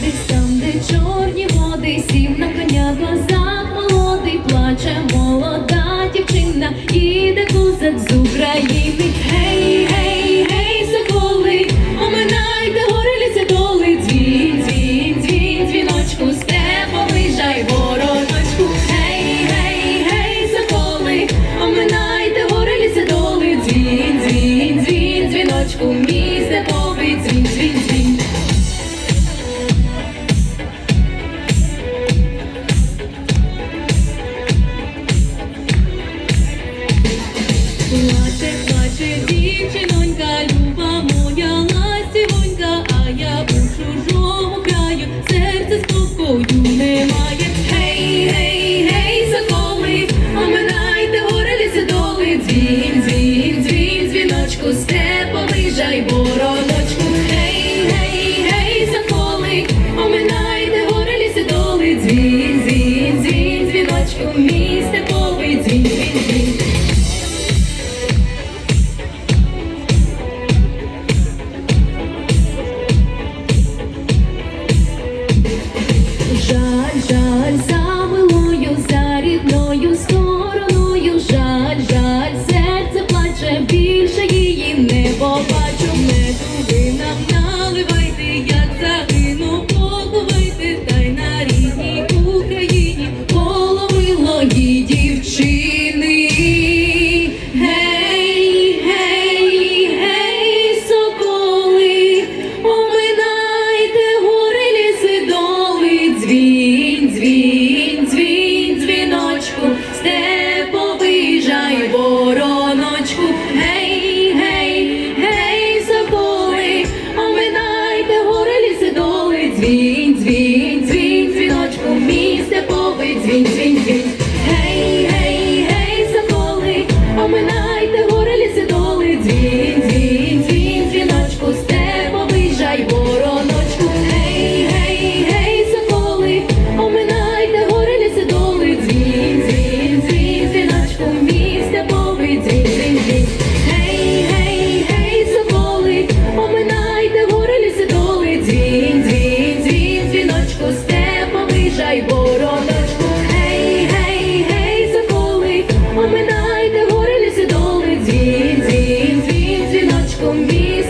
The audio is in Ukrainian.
Десь там, де чорні води, сів на коня козак молодий плаче. Жаль, Дзвін, дзвін, дзвіночку, степовижай вороночку, гей, гей, гей, соколи, оминайте гори ліси доли, дзвін, дзвін, дзвін, дзвіночку, мій степовий, дзвін, дзвін, дзвін. Поминайте горе ліси доли, дзвін, дзвін, дзвін, дзвіночком віз.